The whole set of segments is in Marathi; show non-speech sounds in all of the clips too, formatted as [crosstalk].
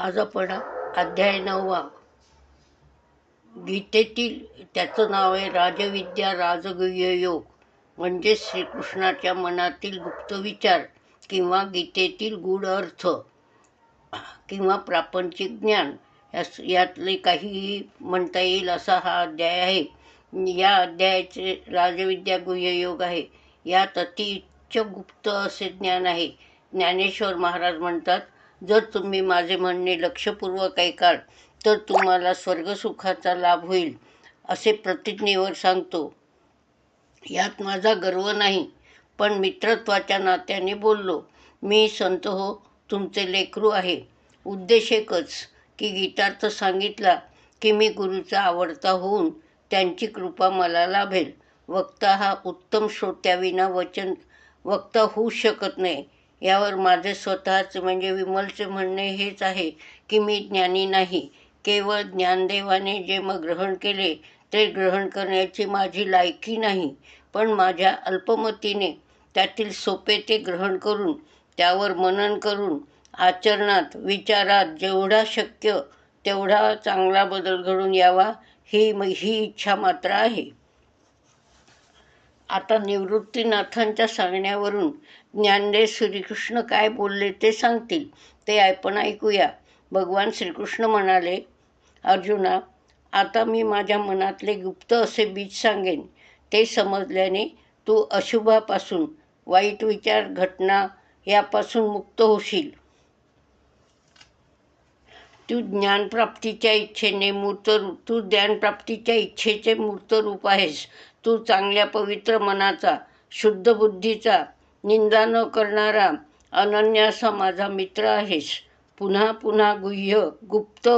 आज आपण अध्याय नववा. गीतेतील त्याचं नाव आहे राजविद्या राजगुह्य योग. म्हणजे श्रीकृष्णाच्या मनातील गुप्त विचार किंवा गीतेतील गूढ अर्थ किंवा प्रापंचिक ज्ञान. यास यातले काही म्हणता येईल असा हा अध्याय आहे. या अध्यायाचे राजविद्या गुह्य योग आहे. यात अतिउच्च गुप्त असे ज्ञान आहे. ज्ञानेश्वर महाराज म्हणतात जर तुम्ही माझे म्हणणे लक्षपूर्वक ऐकाल तर तुम्हाला स्वर्गसुखाचा लाभ होईल असे प्रतिज्ञेवर सांगतो. यात माझा गर्व नाही पण मित्रत्वाच्या नात्याने बोललो. मी संत हो तुमचे लेकरू आहे. उद्देश एकच की गीतार्थ सांगितला की मी गुरुचा आवडता होऊन त्यांची कृपा मला लाभेल. वक्ता हा उत्तम श्रोत्याविना वचन वक्ता होऊ शकत नाही. यावर माझे स्वतःचे म्हणजे विमलचे म्हणणे हेच आहे की मी ज्ञानी नाही. केवळ ज्ञानदेवाने जे मग ग्रहण केले ते ग्रहण करण्याची माझी लायकी नाही. पण माझ्या अल्पमतीने त्यातील सोपे ते ग्रहण करून त्यावर मनन करून आचरणात विचारात जेवढा शक्य तेवढा चांगला बदल घडून यावा ही ही इच्छा मात्र आहे. आता निवृत्तीनाथांच्या सांगण्यावरून ज्ञानदेव श्रीकृष्ण काय बोलले ते सांगतील ते आपण ऐकूया. भगवान श्रीकृष्ण म्हणाले अर्जुना आता मी माझ्या मनातले गुप्त असे बीज सांगेन. ते समजल्याने तू अशुभापासून वाईट विचार घटना यापासून मुक्त होशील. तू ज्ञानप्राप्तीच्या इच्छेने मूर्त रूप तू ज्ञानप्राप्तीच्या इच्छेचे मूर्त रूप आहेस. तू चांगल्या पवित्र मनाचा शुद्ध बुद्धीचा निंदा न करणारा अनन्य असा माझा मित्र आहेस. पुन्हा पुन्हा गुह्य गुप्त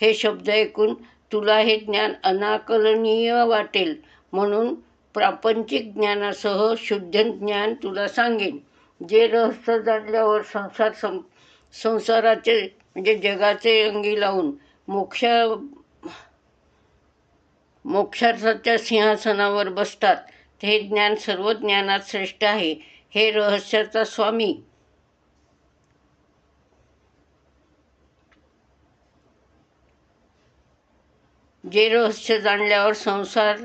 हे शब्द ऐकून तुला हे ज्ञान अनाकलनीय वाटेल. म्हणून प्रापंचिक ज्ञानासह शुद्ध ज्ञान तुला सांगेन. जे रहस्य जाणल्यावर संसार सं संसाराचे म्हणजे जगाचे अंगी लावून मोक्ष मोक्षार्थाच्या सिंहासनावर बसतात. हे ज्ञान सर्व ज्ञानात श्रेष्ठ आहे. हे रहस्याचा स्वामी. जे रहस्य जाणल्यावर संसार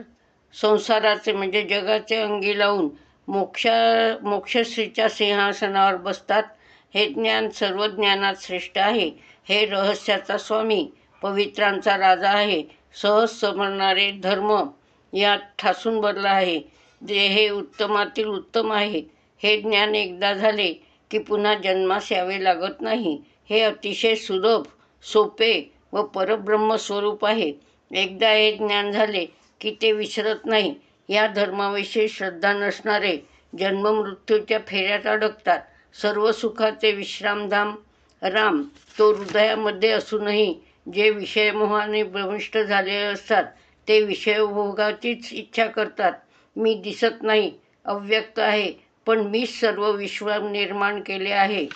संसाराचे म्हणजे जगाचे अंगी लावून मोक्षा मोक्षश्रीच्या सिंहासनावर बसतात हे ज्ञान सर्व ज्ञानात श्रेष्ठ आहे. हे रहस्याचा स्वामी पवित्रांचा राजा आहे. सहज समजणारे धर्म यात ठासून भरला आहे. जे हे उत्तमातील उत्तम आहे. हे ज्ञान एकदा झाले की पुन्हा जन्मास यावे लागत नाही. हे अतिशय सुलभ सोपे व परब्रह्म स्वरूप आहे. एकदा हे ज्ञान झाले की ते विसरत नाही. या धर्माविषयी श्रद्धा नसणारे जन्ममृत्यूच्या फेऱ्यात अडकतात. सर्व सुखाचे विश्रामधाम. राम तो हृदयामध्ये असूनही जे विषयमोहाने भ्रमिष्ट झालेले असतात ते विषयभोगाचीच इच्छा करतात. मी दिसत नाही अव्यक्त आहे पण मीच सर्व विश्व निर्माण केले आहे.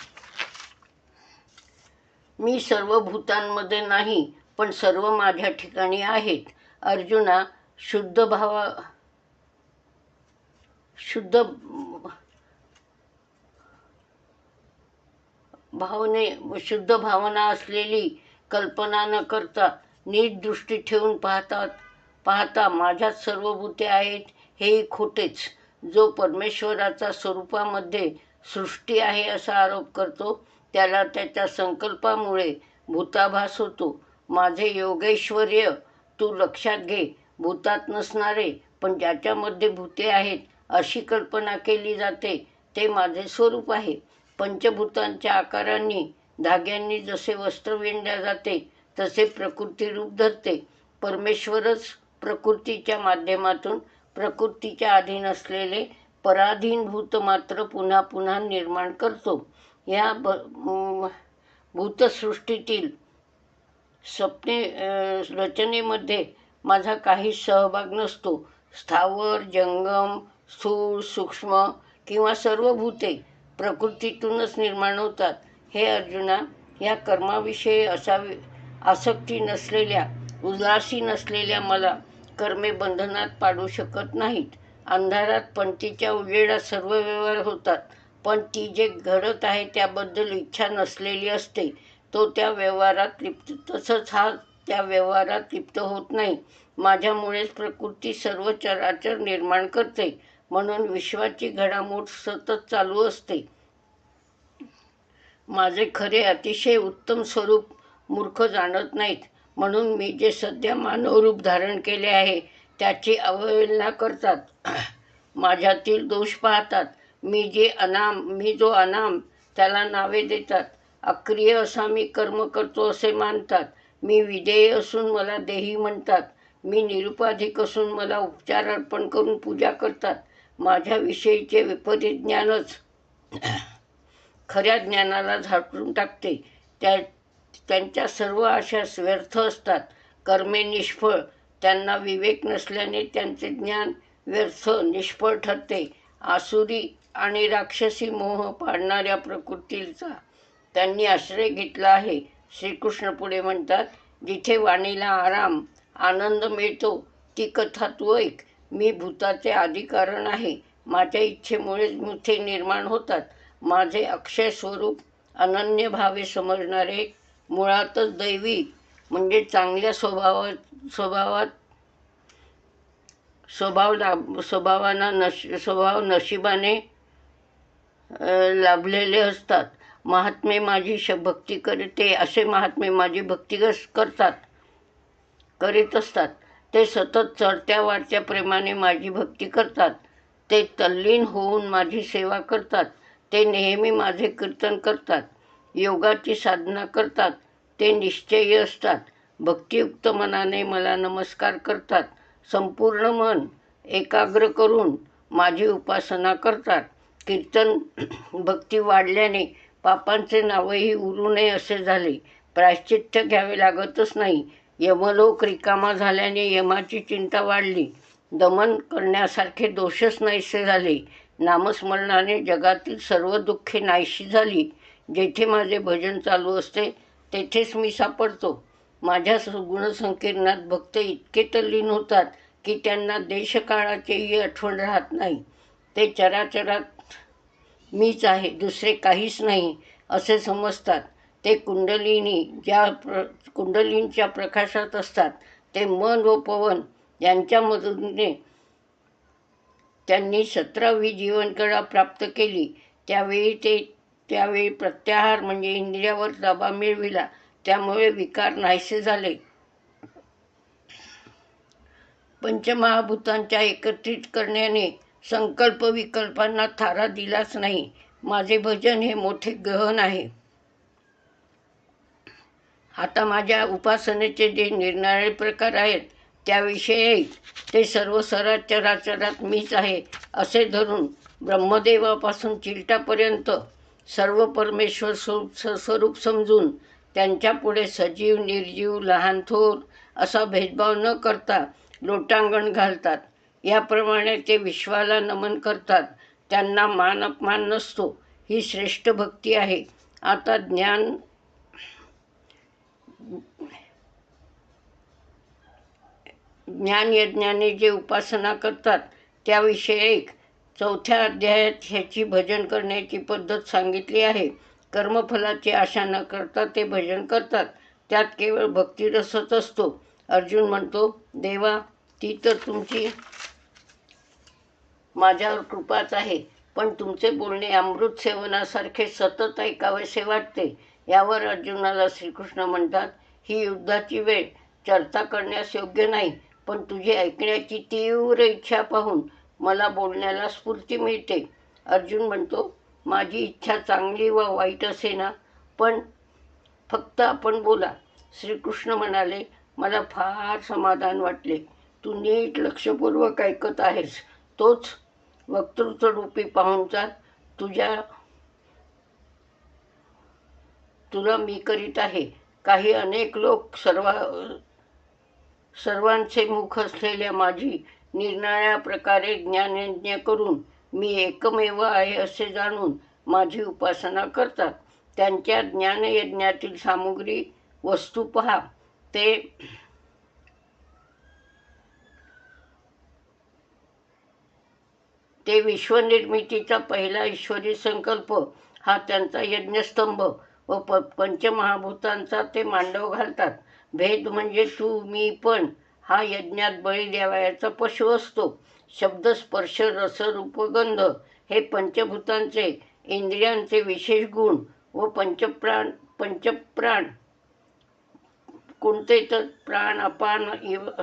मी सर्व भूतांमध्ये नाही पण सर्व माझ्या ठिकाणी आहेत. अर्जुना शुद्ध भावा शुद्ध भावने शुद्ध भावना असलेली कल्पना न करता नीट दृष्टी ठेवून पाहतात. पाहता माझ्यात सर्व भूते आहेत हेही खोटेच. जो परमेश्वराचा स्वरूपामध्ये सृष्टी आहे असा आरोप करतो त्याला त्याच्या संकल्पामुळे भूताभास होतो. माझे योगेश्वर्य तू लक्षात घे भूतात नसणारे पण ज्याच्यामध्ये भूते आहेत अशी कल्पना केली जाते ते माझे स्वरूप आहे. पंचभूतांच्या आकारांनी धाग्यांनी जसे वस्त्र विणल्या जाते तसे प्रकृती रूप धरते. परमेश्वरच प्रकृतीच्या माध्यमातून प्रकृतीच्या अधीन असलेले पराधीन भूत मात्र पुन्हा पुन्हा निर्माण करतो. या ब भूतसृष्टीतील स्वप्ने रचनेमध्ये माझा काही सहभाग नसतो. स्थावर जंगम स्थूळ सूक्ष्म किंवा सर्व भूते प्रकृतीतूनच निर्माण होतात. हे अर्जुना या कर्माविषयी असावी आसक्ती नसलेल्या उदासीन नसलेल्या मला कर्मे बंधनात पाडू शकत नाहीत. अंधारात पंथीच्या उजेडात सर्व व्यवहार होतात पण ती जे घडत आहे त्याबद्दल इच्छा नसलेली असते. तो त्या व्यवहारात लिप्त तसंच हा त्या व्यवहारात लिप्त होत नाही. माझ्यामुळेच प्रकृती सर्व चराचर निर्माण करते. म्हणून विश्वाची घडामोड सतत चालू असते. माझे खरे अतिशय उत्तम स्वरूप मूर्ख जाणत नाहीत. म्हणून मी जे सध्या मानवरूप धारण केले आहे त्याची अवहेलना करतात. माझ्यातील दोष पाहतात. मी जे अनाम मी जो अनाम त्याला नावे देतात. अक्रिय असा मी कर्म करतो असे मानतात. मी विधेय असून मला देही म्हणतात. मी निरुपाधिक असून मला उपचार अर्पण करून पूजा करतात. माझ्याविषयीचे विपरीत ज्ञानच. खऱ्या ज्ञानाला झाटून टाकते. त्या त्यांच्या सर्व आशा व्यर्थ असतात. कर्मे निष्फळ. त्यांना विवेक नसल्याने त्यांचे ज्ञान व्यर्थ निष्फळ ठरते. आसुरी आणि राक्षसी मोह पाडणाऱ्या प्रकृतीचा त्यांनी आश्रय घेतला आहे. श्रीकृष्ण पुढे म्हणतात जिथे वाणीला आराम आनंद मिळतो ती कथा तू ऐक. मी भूताचे आदिकारण आहे. माझ्या इच्छेमुळेच मुथे निर्माण होतात. माझे अक्षय स्वरूप अनन्य भावे समजणारे मुळातच दैवी म्हणजे चांगल्या स्वभावा स्वभावात स्वभाव लाभ स्वभावांना नश स्वभाव नशिबाने लाभलेले असतात. महात्मे माझी श भक्ती करते असे महात्मे माझी भक्ती करतात करीत असतात. ते सतत चढत्या वाढत्या प्रेमाने माझी भक्ती करतात. ते तल्लीन होऊन माझी सेवा करतात. ते नेहमी माझे कीर्तन करतात. योगाची साधना करतात. ते निश्चयी असतात. भक्तियुक्त मनाने मला नमस्कार करतात. संपूर्ण मन एकाग्र करून माझी उपासना करतात. कीर्तन [clears throat] भक्ती वाढल्याने पापांचे नावही उरू नये असे झाले. प्रायश्चित्य घ्यावे लागतच नाही. यमलोक रिकामा झाल्याने यमाची चिंता वाढली. दमन करण्यासारखे दोषच नाहीसे झाले. नामस्मरणाने जगातील सर्व दुःखे नाहीशी झाली. जेथे माझे भजन चालू असते तेथेच मी सापडतो. माझ्या गुणसंकीर्णात भक्त इतके तल्लीन होतात की त्यांना देशकाळाचीही आठवण राहत नाही. ते चराचरात मीच आहे दुसरे काहीच नाही असे समजतात. ते कुंडलिनी ज्या प्र कुंडलींच्या प्रकाशात असतात ते मन व पवन यांच्या मदतीने त्यांनी सतरावी जीवनकळा प्राप्त केली. त्यावेळी ते त्यावेळी प्रत्याहार म्हणजे इंद्रियावर दबा मिळविला त्यामुळे विकार नाहीसे झाले. पंचमहाभूतांच्या एकत्रित करण्याने संकल्प विकल्पांना थारा दिलाच नाही. माझे भजन हे मोठे गहन आहे. आता माझ्या उपासनेचे जे निरनिराळे प्रकार आहेत त्याविषयी ते सर्व चराचरात मीच आहे असे धरून ब्रह्मदेवापासून चिलटापर्यंत सर्व परमेश्वर स्वरूप समजून त्यांच्यापुढे सजीव निर्जीव लहान थोर असा भेदभाव न करता लोटांगण घालतात. याप्रमाणे ते विश्वाला नमन करतात. त्यांना मान अपमान नसतो. ही श्रेष्ठ भक्ती आहे. आता ज्ञान ज्ञानयज्ञाने जे उपासना करतात त्याविषयी चौथ्या अध्यायात ह्याची भजन करण्याची पद्धत सांगितली आहे. कर्मफलाची आशा न करता ते भजन करतात. त्यात केवळ भक्तिरसच असतो. अर्जुन म्हणतो देवा ती तर तुमची माझ्यावर कृपाच आहे पण तुमचे बोलणे अमृत सेवनासारखे सतत ऐकावेसे वाटते. यावर अर्जुनाला श्रीकृष्ण म्हणतात ही युद्धाची वेळ चर्चा करण्यास योग्य नाही पण तुझी ऐकण्याची तीव्र इच्छा पाहून मला बोलण्याला स्फूर्ती मिळते. अर्जुन म्हणतो माझी इच्छा चांगली व वाईट असे ना पण फक्त आपण बोला. श्रीकृष्ण म्हणाले मला फार समाधान वाटले. तू नीट लक्षपूर्वक ऐकत आहेस. तोच वक्तृत्वरूपी पाहुणचा तुझ्या तुला मी करीत आहे. काही अनेक लोक सर्वा सर्वांचे मुख असलेल्या माझी निरनिळ्या प्रकारे ज्ञानयज्ञ करून मी एकमेव आहे असे जाणून माझी उपासना करतात. त्यांच्या ज्ञानयज्ञातील सामुग्री वस्तू पहा. ते ते विश्वनिर्मितीचा पहिला ईश्वरी संकल्प. हा त्यांचा यज्ञस्तंभ व प पंचमहाभूतांचा ते मांडव घालतात. भेद म्हणजे तू मी पण हा यज्ञात बळी द्यावयाचा पशु असतो. शब्द स्पर्श रस रूपगंध हे पंचभूतांचे इंद्रियांचे विशेष गुण व पंचप्राण पंचप्राण कोणते तर प्राण अपान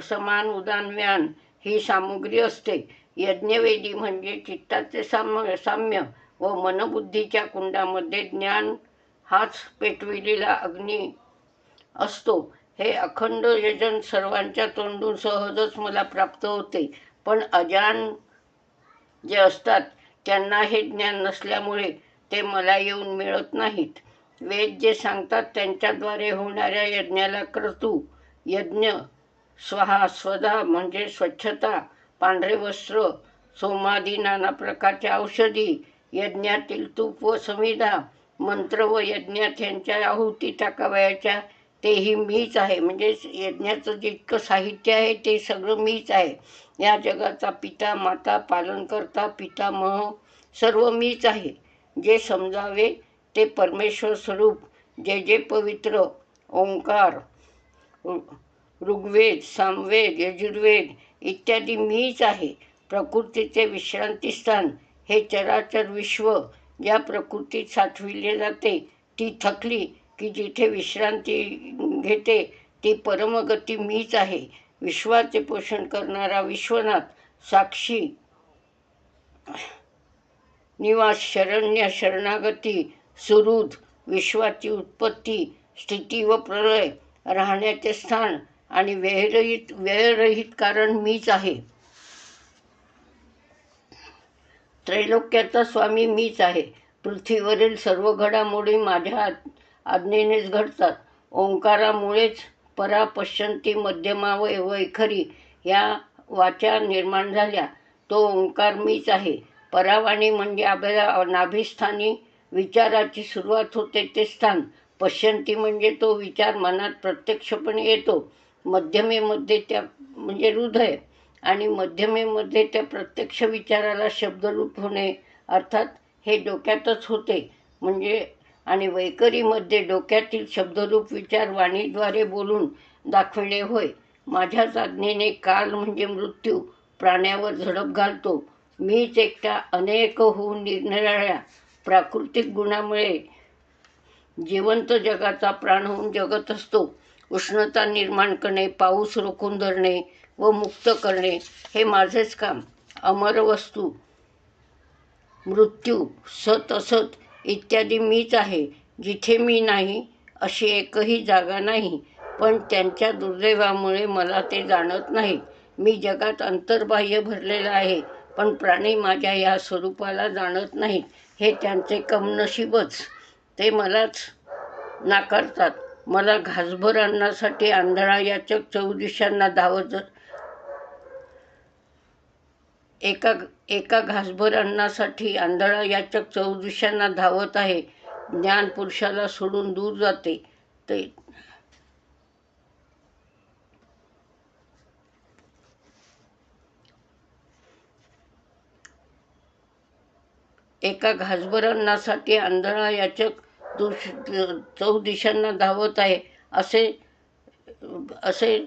समान उदान व्यान ही सामुग्री असते. यज्ञवेदी म्हणजे चित्ताचे साम्य साम्य व मनबुद्धीच्या कुंडामध्ये ज्ञान हाच पेटविलेला अग्नी असतो. हे अखंड यजन सर्वांच्या तोंडून सहजच मला प्राप्त होते. पण अजान जे असतात त्यांना हे ज्ञान नसल्यामुळे ते मला येऊन मिळत नाहीत. वेद जे सांगतात त्यांच्याद्वारे होणाऱ्या यज्ञाला क्रतू यज्ञ स्वहा स्वधा म्हणजे स्वच्छता पांढरे वस्त्र सोमादी नाना प्रकारच्या औषधी यज्ञातील तूप व समिधा मंत्र व यज्ञात यांच्या आहुती टाकावयाच्या तेही मीच आहे. म्हणजे यज्ञाचं जितकं साहित्य आहे ते सगळं मीच आहे. या जगाचा पिता माता पालनकर्ता पितामह सर्व मीच आहे. जे समजावे ते परमेश्वर स्वरूप. जे जे पवित्र ओंकार ऋग्वेद सामवेद यजुर्वेद इत्यादी मीच आहे. प्रकृतीचे विश्रांतीस्थान हे चराचर विश्व ज्या प्रकृतीत साठविले जाते ती थकली की जिथे विश्रांती घेते ती परमगती मीच आहे. विश्वाचे पोषण करणारा विश्वनाथ साक्षी. निवास शरण्य शरणागती सुहृद विश्वाची उत्पत्ती स्थिती व प्रलय राहण्याचे स्थान आणि वेळरहित वेळरहित कारण मीच आहे. त्रैलोक्याचा स्वामी मीच आहे. पृथ्वीवरील सर्व घडामोडी माझ्या आज्ञेनेच घडतात. ओंकारामुळेच परा पश्यंती मध्यमा व वैखरी या वाचा निर्माण झाल्या. तो ओंकार मीच आहे. परावाणी म्हणजे आपल्या नाभिस्थानी विचाराची सुरुवात होते ते स्थान. पश्यंती म्हणजे तो विचार मनात प्रत्यक्षपणे येतो. मध्यमेमध्ये त्या म्हणजे हृदय आणि मध्यमेमध्ये त्या प्रत्यक्ष विचाराला शब्दरूप होणे अर्थात हे डोक्यातच होते. म्हणजे आणि वैकरीमध्ये डोक्यातील शब्दरूप विचार वाणीद्वारे बोलून दाखविणे होय माझ्याच आज्ञेने काल म्हणजे मृत्यू प्राण्यावर झडप घालतो. मीच एकटा अनेक होऊन निरनिराळ्या प्राकृतिक गुणामुळे जिवंत जगाचा प्राण होऊन जगत असतो. उष्णता निर्माण करणे पाऊस रोखून धरणे व मुक्त करणे हे माझेच काम. अमर वस्तू मृत्यू सत असत इत्यादी मीच आहे. जिथे मी नाही अशी एकही जागा नाही. पण त्यांच्या दुर्दैवामुळे मला ते जाणत नाही मी जगात अंतर्बाह्य भरलेलं आहे पण प्राणी माझ्या या स्वरूपाला जाणत नाहीत. हे त्यांचे कमनशीबच. ते मलाच नाकारतात. मला घासभर अन्नासाठी आंधळा याचक चौदिशांना धावत एका एका घासभर अन्नासाठी आंधळा याचक चौदिशांना धावत आहे. ज्ञान पुरुषाला सोडून दूर जाते. ते एका घासभर अन्नासाठी आंधळा याचक दुष चौदिशांना धावत आहे. असे असे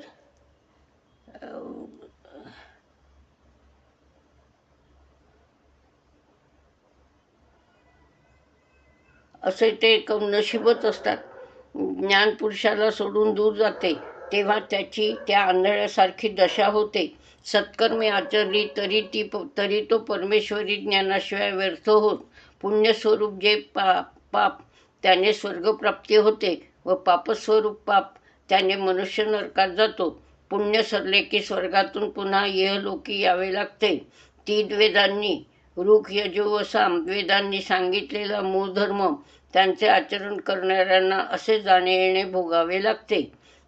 असे ते क- नशीबच असतात. ज्ञानपुरुषाला सोडून दूर जाते तेव्हा त्याची त्या आंधळ्यासारखी दशा होते. सत्कर्मे आचरली तरी ती प- तरी तो परमेश्वरी ज्ञानाशिवाय व्यर्थ होत. पुण्यस्वरूप जे पा पाप त्याने स्वर्गप्राप्ती होते व पापस्वरूप पाप त्याने मनुष्य नरकात जातो. पुण्य सरले की स्वर्गातून पुन्हा इहलोकी यावे लागते. तीन वेदांनी ऋग यजो व साम वेदांनी सांगितलेला मूळ धर्म त्यांचे आचरण करणाऱ्यांना असे जाणे येणे भोगावे लागते.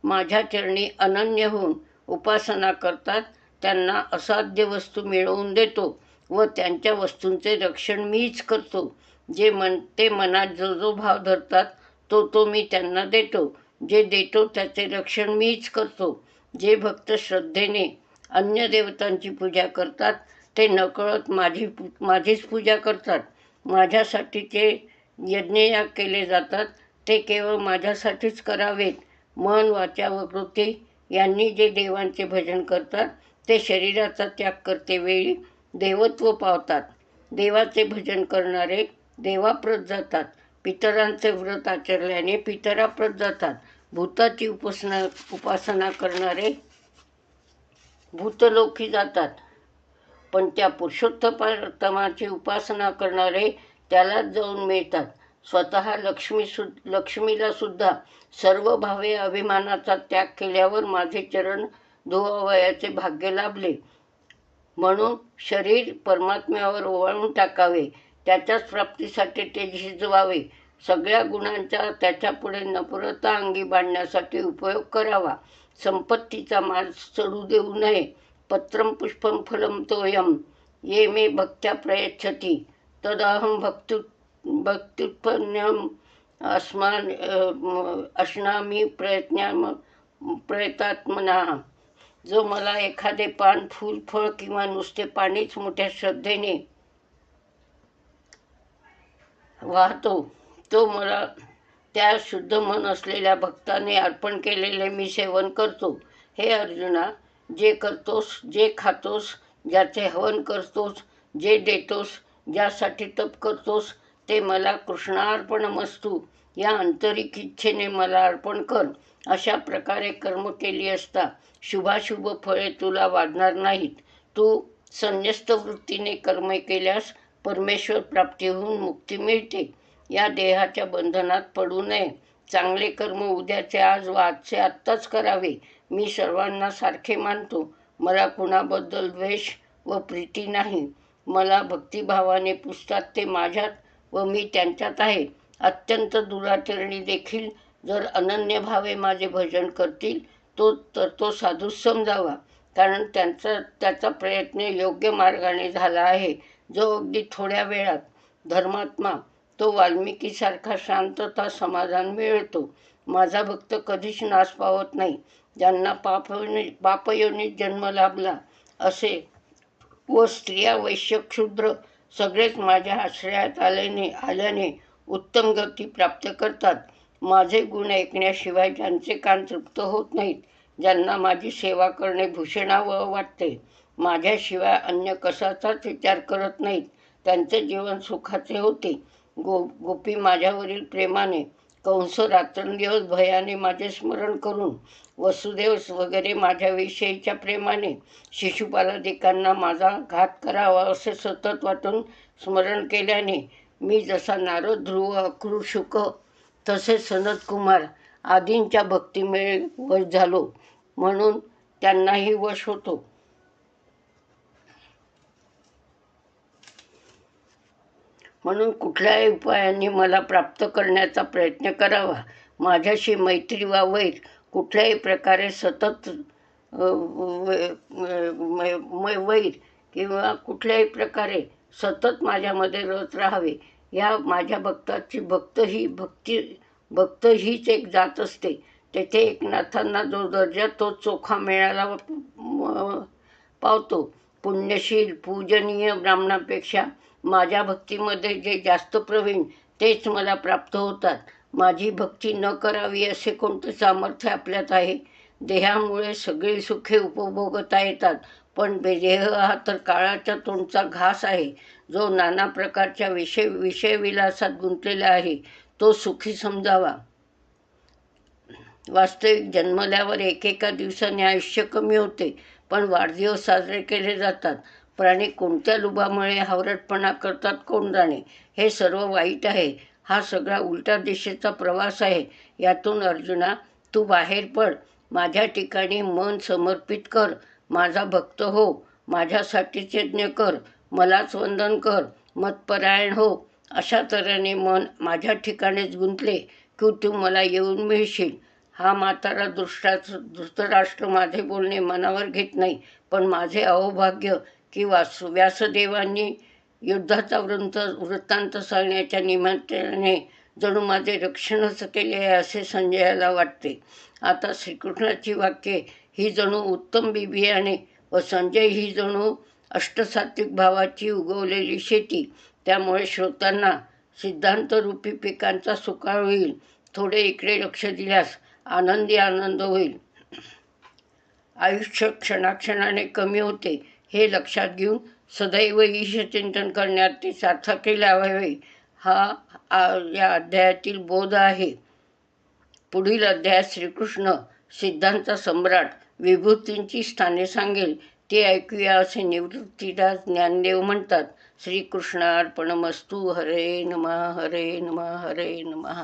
माझ्या चरणी अनन्य होऊन उपासना करतात त्यांना असाध्य वस्तू मिळवून देतो व त्यांच्या वस्तूंचे रक्षण मीच करतो. जे मन ते मनात जो जो भाव धरतात तो तो मी त्यांना देतो. जे देतो त्याचे रक्षण मीच करतो. जे भक्त श्रद्धेने अन्य देवतांची पूजा करतात ते नकळत माझी माझीच पूजा करतात. माझ्यासाठी ते यज्ञयाग केले जातात ते केवळ माझ्यासाठीच करावेत. मन वाचा व कृती यांनी जे देवांचे भजन करतात ते शरीराचा त्याग करते वेळी देवत्व पावतात. देवाचे भजन करणारे देवाप्रत जातात. पितरांचे व्रत आचरल्याने पितराप्रत जातात. भूताची उपासना उपासना करणारे भूतलोकी जातात. पण त्या पुरुषोत्तमाची उपासना करणारे त्यालाच जाऊन मिळतात. स्वतः लक्ष्मी सु लक्ष्मीला सुद्धा सर्व भावे अभिमानाचा त्याग केल्यावर माझे चरण धुवावयाचे भाग्य लाभले. म्हणून शरीर परमात्म्यावर ओवाळून टाकावे त्याच्याच प्राप्तीसाठी ते झिजवावे. सगळ्या गुणांचा त्याच्यापुढे नपुरता अंगी बांधण्यासाठी उपयोग करावा. संपत्तीचा माल चढू देऊ नये. पत्रं पुष्पं फलं तोयं ये मे भक्त्या प्रयच्छति। तदाहं भक्तु भक्त्युत्पन्नम अस्मान अश्नामी प्रयत्ना प्रयतात्मना। जो मला एखादे पान फूल फळ किंवा नुसते पाणीच मोठ्या श्रद्धेने वाहतो तो मला त्या शुद्ध मन असलेल्या भक्ताने अर्पण केलेले मी सेवन करतो. हे अर्जुना जे करतोस जे खातोस ज्याचे हवन करतोस जे देतोस ज्यासाठी तप करतोस ते मला कृष्णार्पण मस्तू. या आंतरिक इच्छेने मला अर्पण कर. अशा प्रकारे कर्म केली असता शुभाशुभ फळे तुला वाढणार नाहीत. तू संन्यस्त वृत्तीने कर्म केल्यास परमेश्वर प्राप्तीहून मुक्ती मिळते. या देहाच्या बंधनात पडू नये. चांगले कर्म उद्याचे आज व आजचे आत्ताच करावे. मी सर्वांना सारखे मानतो. मला कुणाबद्दल द्वेष व प्रीती नाही. मला भक्तिभावाने पुसतात ते माझ्यात व मी त्यांच्यात आहे. अत्यंत दुराचरणी देखील जर अनन्य भावे माझे भजन करतील तो तर तो साधू समजावा. कारण त्यांचा त्याचा प्रयत्न योग्य मार्गाने झाला आहे जो अगदी थोड्या वेळात. धर्मात्मा तो वाल्मिकीसारखा शांतता समाधान मिळतो. माझा भक्त कधीच नाश पावत नाही. ज्यांना पापयोनी पापयोनीत जन्म लाभला असे व स्त्रिया वैश्य क्षुद्र सगळेच माझ्या आश्रयात आल्याने आल्याने उत्तम गती प्राप्त करतात. माझे गुण ऐकण्याशिवाय ज्यांचे कान तृप्त होत नाहीत ज्यांना माझी सेवा करणे भूषणावं वाटते माझ्याशिवाय अन्य कशाचाच विचार करत नाहीत. त्यांचे जीवन सुखाचे होते. गो गोपी माझ्यावरील प्रेमाने कंस रात्रंदिवस भयाने माझे स्मरण करून वसुदेव वगैरे माझ्याविषयीच्या प्रेमाने शिशुपालादिकांना माझा घात करावा असे सतत वाटून स्मरण केल्याने मी जसा नारद ध्रुव अक्रू शुक सनत कुमार आदींच्या भक्तीमुळे वश झालो म्हणून त्यांनाही वश होतो. म्हणून कुठल्याही उपायाने मला प्राप्त करण्याचा प्रयत्न करावा. माझ्याशी मैत्री वा वैर कुठल्याही प्रकारे सतत वैर किंवा कुठल्याही प्रकारे सतत माझ्यामध्ये रस राहावे या माझ्या भक्ताची भक्त ही भक्ती भक्त हीच एक जात असते. तेथे एकनाथांना जो दर्जा तो चोखा मिळाला पावतो. पुण्यशील पूजनीय ब्राह्मणापेक्षा माझ्या भक्तीमध्ये जे जास्त प्रवीण तेच मला प्राप्त होतात. माझी भक्ती न करावी असे कोणते सामर्थ्य आपल्यात आहे? देहामुळे सगळी सुखे उपभोगता येतात पण देह हा तर काळाच्या तोंडचा घास आहे. जो नाना प्रकारच्या विषय विषयविलासात गुंतलेला आहे तो सुखी समजावा. वास्तविक जन्मल्यावर एकेका दिवसाने आयुष्य कमी होते. पण वाढदिवस साजरे केले जातात. प्राणी कोणत्या लुबामुळे हावरटपणा करतात कोण जाणे हे सर्व वाईट आहे. हा सगळा उलट्या दिशेचा प्रवास आहे. यातून अर्जुना तू बाहेर पड. माझ्या ठिकाणी मन समर्पित कर. माझा भक्त हो. माझ्यासाठीचे यज्ञ कर. मलाच वंदन कर. मतपरायण हो. अशा तऱ्हेने मन माझ्या ठिकाणीच गुंतले की तू मला येऊन मिळशील. हा म्हातारा दृष्टाच धृतराष्ट्र माझे बोलणे मनावर घेत नाही. पण माझे अहोभाग्य की वास व्यासदेवांनी युद्धाचा वृंत वृत्तांत सांगण्याच्या निमित्ताने जणू माझे रक्षणच केले आहे असे संजयाला वाटते. आता श्रीकृष्णाची वाक्ये ही जणू उत्तम बिबियाणे व संजय ही जणू अष्टसात्विक भावाची उगवलेली शेती त्यामुळे श्रोतांना सिद्धांतरूपी पिकांचा सुकाळ होईल. थोडे इकडे लक्ष दिल्यास आनंदी आनंद होईल. आयुष्य क्षणाक्षणाने कमी होते हे लक्षात घेऊन सदैव ईशचिंतन करण्यात ते सार्थकी लावावे हा या अध्यायातील बोध आहे. पुढील अध्यायात श्रीकृष्ण सिद्धांचा सम्राट विभूतींची स्थाने सांगेल. ते ऐकूया असे निवृत्तीदास ज्ञानदेव म्हणतात श्रीकृष्णार्पणमस्तू हरे नमः हरे नमः हरे नमः.